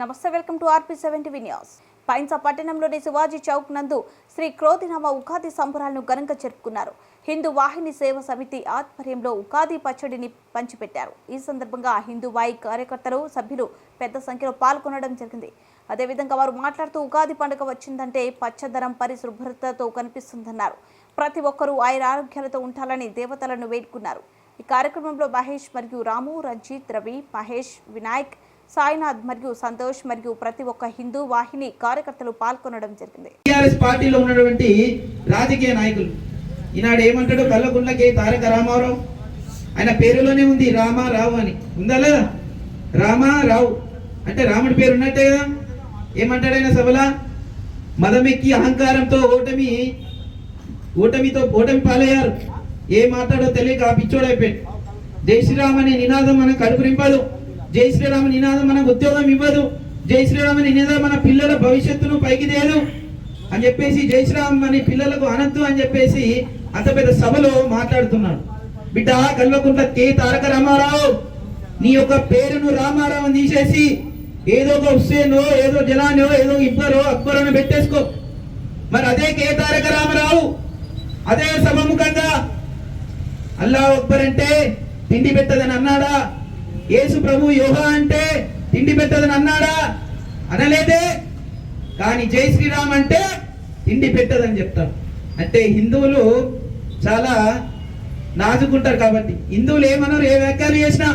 నమస్తే welcome to RP seventy news. పైన్స పట్టణంలోని శివాజీ చౌక్ నందు శ్రీ క్రోధినామ ఉగాది సంబరాలను ఘనంగా జరుపుకున్నారు. హిందూ వాహిని సేవ సమితి ఆధ్వర్యంలో ఉగాది పచ్చడిని పంచిపెట్టారు. ఈ సందర్భంగా హిందూ వాయి కార్యకర్తలు సభ్యులు పెద్ద సంఖ్యలో పాల్గొనడం జరిగింది. అదేవిధంగా వారు మాట్లాడుతూ ఉగాది పండుగ వచ్చిందంటే పచ్చదనం పరిశుభ్రతతో కనిపిస్తుందన్నారు. ప్రతి ఒక్కరూ ఆయన ఆరోగ్యాలతో ఉండాలని దేవతలను వేడుకున్నారు. ఈ కార్యక్రమంలో మహేష్ మరియు రాము రంజిత్ రవి మహేష్ వినాయక్ సాయినాథ్ మరియు సంతోష్ మరియు ప్రతి ఒక్క హిందూ వాహిని కార్యకర్తలు పాల్గొనడం జరిగింది. టిఆర్ఎస్ పార్టీలో ఉన్నటువంటి రాజకీయ నాయకులు ఈనాడు ఏమంటాడు కల్లగుండ్లకి తారక రామారావు. ఆయన పేరులోనే ఉంది రామారావు అని. ఉందా లేదా? రామారావు అంటే రాముడి పేరు ఉన్నట్టే కదా. ఏమంటాడు ఆయన సభల? మదమెక్కి అహంకారంతో ఓటమి ఓటమితో ఓటమి పాలయ్యారు. ఏ మాట్లాడో తెలియక ఆ పిచ్చోడైపోయాడు జై శ్రీరామ్ అనే నినాదం మనకు నింపాడు జై శ్రీరామ్ నినాదం మనకు ఉద్యోగం ఇవ్వదు. జై శ్రీరామ నినాదం మన పిల్లల భవిష్యత్తును పైకి తేదు. అని చెప్పేసి జై శ్రీరామ్ అనే పిల్లలకు అనంతు అని చెప్పేసి అంత పెద్ద సభలో మాట్లాడుతున్నాడు. బిడ్డ కల్వకుంట కే తారక రామారావు నీ యొక్క పేరును రామారావు తీసేసి ఏదో ఒక హుస్సేనో ఏదో జలానో ఏదో ఇబ్బరో అక్బరో పెట్టేసుకో. మరి అదే కే తారక రామారావు అదే సభముఖంగా అల్లా అక్బర్ అంటే తిండి పెట్టదని అన్నాడా? యేసు ప్రభు యోగా అంటే తిండి పెట్టదని అన్నాడా? అనలేదే. కానీ జై శ్రీరామ్ అంటే తిండి పెట్టదని చెప్తారు అంటే హిందువులు చాలా నాచుకుంటారు కాబట్టి. హిందువులు ఏమన్నారు ఏ వ్యాఖ్యలు చేసినా.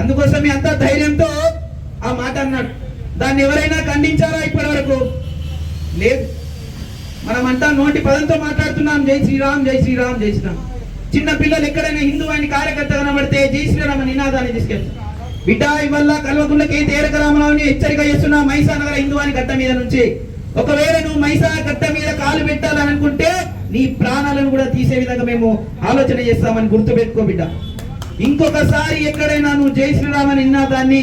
అందుకోసమే అంత ధైర్యంతో ఆ మాట అన్నాడు. దాన్ని ఎవరైనా ఖండించారా ఇప్పటి వరకు లేదు. మనమంతా నోటి పదంతో మాట్లాడుతున్నాం. జై శ్రీరామ్ జై శ్రీరామ్ జై శ్రీరామ్. చిన్న పిల్లలు ఎక్కడైనా హిందూ అని కార్యకర్త కనబడితే జై శ్రీరామ నినాదాన్ని తీసుకెళ్తారు. బిడ్డ ఇవల్ల కల్వకుండకి తేరక రామరావుని హెచ్చరిక చేస్తున్నా మైసా నగర హిందూ అని గట్ట మీద నుంచి. ఒకవేళ నువ్వు మైసా గట్ట మీద కాలు పెట్టాలని అనుకుంటే నీ ప్రాణాలను కూడా తీసే విధంగా మేము ఆలోచన చేస్తామని గుర్తుపెట్టుకో బిడ్డ. ఇంకొకసారి ఎక్కడైనా నువ్వు జై శ్రీరామ్ నినాదాన్ని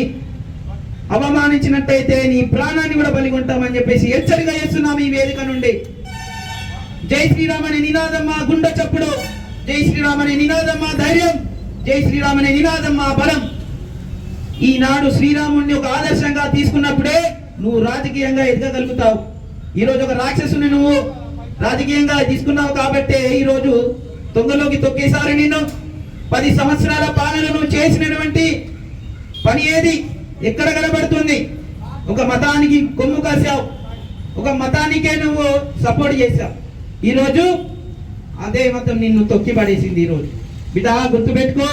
అవమానించినట్టయితే నీ ప్రాణాన్ని కూడా బలిగొంటామని చెప్పేసి హెచ్చరిక చేస్తున్నాము ఈ వేదిక నుండి. జై శ్రీరామ్ అనే నినాదం మా గుండె చప్పుడు. జై శ్రీరామ్ అనే నినాదం మా ధైర్యం జై శ్రీరామ్ అనే నినాదం మా బలం. ఈనాడు శ్రీరాముడిని ఒక ఆదర్శంగా తీసుకున్నప్పుడే నువ్వు రాజకీయంగా ఎదగగలుగుతావు. ఈరోజు ఒక రాక్షసుని నువ్వు రాజకీయంగా తీసుకున్నావు కాబట్టే ఈరోజు తొంగలోకి తొక్కేసారి నిన్ను. పది సంవత్సరాల పాలన నువ్వు చేసినటువంటి పని ఏది? ఎక్కడ కనబడుతుంది? ఒక మతానికి కొమ్ము కాసావు ఒక మతానికే నువ్వు సపోర్ట్ చేశావు. ఈరోజు అదే మతం నిన్ను తొక్కి పడేసింది ఈరోజు. బిడ్డ గుర్తుపెట్టుకో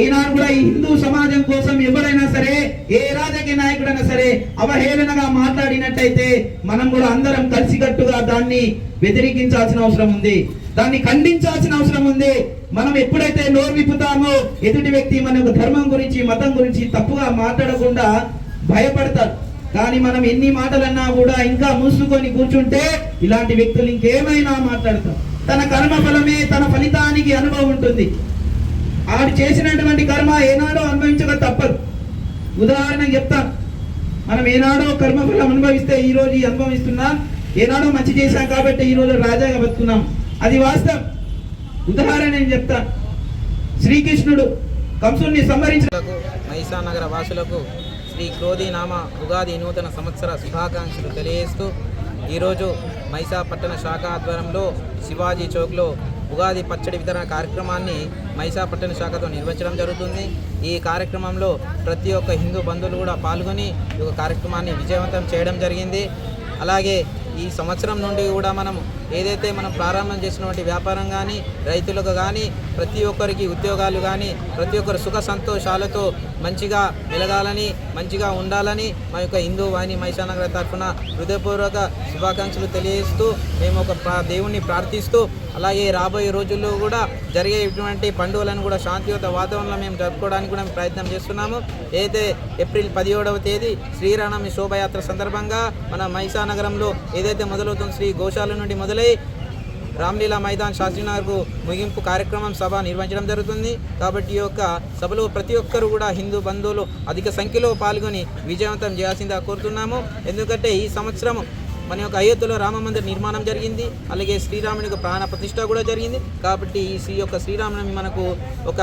ఈనాడు కూడా ఈ హిందూ సమాజం కోసం ఎవరైనా సరే ఏ రాజకీయ నాయకుడైనా సరే అవహేళనగా మాట్లాడినట్టయితే మనం కూడా అందరం కలిసికట్టుగా దాన్ని వ్యతిరేకించాల్సిన అవసరం ఉంది. దాన్ని ఖండించాల్సిన అవసరం ఉంది. మనం ఎప్పుడైతే నోరు విప్పుతామో ఎదుటి వ్యక్తి మన ధర్మం గురించి మతం గురించి తప్పుగా మాట్లాడకుండా భయపడతారు కానీ మనం ఎన్ని మాటలన్నా కూడా ఇంకా మూసుకొని కూర్చుంటే ఇలాంటి వ్యక్తులు ఇంకేమైనా మాట్లాడతారు. తన కర్మ ఫలమే తన ఫలితానికి అనుభవం ఉంటుంది. ఆడు చేసినటువంటి కర్మ ఏనాడో అనుభవించక తప్పదు. ఉదాహరణకు చెప్తాను మనం ఏనాడో కర్మఫలం అనుభవిస్తే ఈ రోజు అనుభవిస్తున్నాం ఏనాడో మంచి చేశాం కాబట్టి ఈ రాజాగా బతుకున్నాం. అది వాస్తవం. ఉదాహరణ నేను చెప్తాను శ్రీకృష్ణుడు కంసుని సంహరించిన లకు మహిషానగర వాసులకు శ్రీ క్రోధీనామ ఉగాది నూతన సంవత్సర శుభాకాంక్షలు తెలియజేస్తూ ఈరోజు మైసాపట్టణ శాఖ ఆధ్వర్యంలో శివాజీ చౌక్లో ఉగాది పచ్చడి వితరణ కార్యక్రమాన్ని మైసాపట్టణ శాఖతో నిర్వహించడం జరుగుతుంది. ఈ కార్యక్రమంలో ప్రతి ఒక్క హిందూ బంధువులు కూడా పాల్గొని ఈ కార్యక్రమాన్ని విజయవంతం చేయడం జరిగింది. అలాగే ఈ సంవత్సరం నుండి కూడా మనం ఏదైతే మనం ప్రారంభం చేసినటువంటి వ్యాపారం కానీ రైతులకు కానీ ప్రతి ఒక్కరికి ఉద్యోగాలు కానీ ప్రతి ఒక్కరు సుఖ సంతోషాలతో మంచిగా మెలగాలని మంచిగా ఉండాలని మా యొక్క హిందూ వాహిని మహిషానగర తరఫున హృదయపూర్వక శుభాకాంక్షలు తెలియజేస్తూ మేము ఒక ప్రా- దేవుణ్ణి ప్రార్థిస్తూ అలాగే రాబోయే రోజుల్లో కూడా జరిగేటువంటి పండుగలను కూడా శాంతియుత వాతావరణంలో మేము జరుపుకోవడానికి కూడా మేము ప్రయత్నం చేస్తున్నాము. ఏదైతే ఏప్రిల్ పదిహేడవ తేదీ శ్రీరామనవమి శోభయాత్ర సందర్భంగా మన మహిషానగరంలో ఏదైతే మొదలవుతుందో శ్రీ గోశాల నుండి మొదలై రామ్లీలా మైదాన్ శాస్త్రీనగర్కు ముగింపు కార్యక్రమం సభ నిర్వహించడం జరుగుతుంది. కాబట్టి ఈ యొక్క సభలో ప్రతి ఒక్కరు కూడా హిందూ బంధువులు అధిక సంఖ్యలో పాల్గొని విజయవంతం చేయాల్సిందిగా కోరుతున్నాము. ఎందుకంటే ఈ సంవత్సరం మన యొక్క అయోధ్యలో రామ మందిర నిర్మాణం జరిగింది. అలాగే శ్రీరామునికి ప్రాణ ప్రతిష్ట కూడా జరిగింది. కాబట్టి ఈ శ్రీ యొక్క శ్రీరామనవమి మనకు ఒక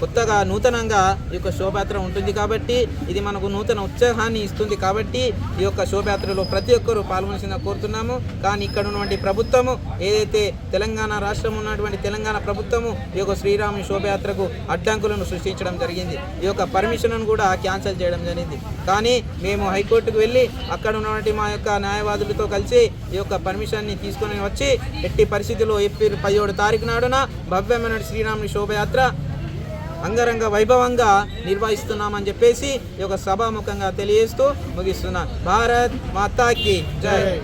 కొత్తగా నూతనంగా ఈ యొక్క శోభయాత్ర ఉంటుంది కాబట్టి ఇది మనకు నూతన ఉత్సాహాన్ని ఇస్తుంది కాబట్టి ఈ యొక్క శోభయాత్రలో ప్రతి ఒక్కరూ పాల్గొనాల్సిందిగా కోరుతున్నాము. కానీ ఇక్కడ ఉన్నటువంటి ప్రభుత్వము ఏదైతే తెలంగాణ రాష్ట్రం ఉన్నటువంటి తెలంగాణ ప్రభుత్వము ఈ యొక్క శ్రీరాముని శోభయాత్రకు అడ్డంకులను సృష్టించడం జరిగింది. ఈ యొక్క పర్మిషన్ను కూడా క్యాన్సిల్ చేయడం జరిగింది. కానీ మేము హైకోర్టుకు వెళ్ళి అక్కడ ఉన్నటువంటి మా యొక్క న్యాయవాదులతో కలిసి ఈ యొక్క పర్మిషన్ని తీసుకొని వచ్చి ఎట్టి పరిస్థితిలో ఏప్రిల్ పదిహేడు తారీఖు నాడున భవ్యమైన శ్రీరాముని శోభయాత్ర అంగరంగ వైభవంగా నిర్వహిస్తున్నామని చెప్పేసి ఈ యొక్క సభాముఖంగా తెలియజేస్తూ ముగిస్తున్నాను. భారత్ మాతాకి జై.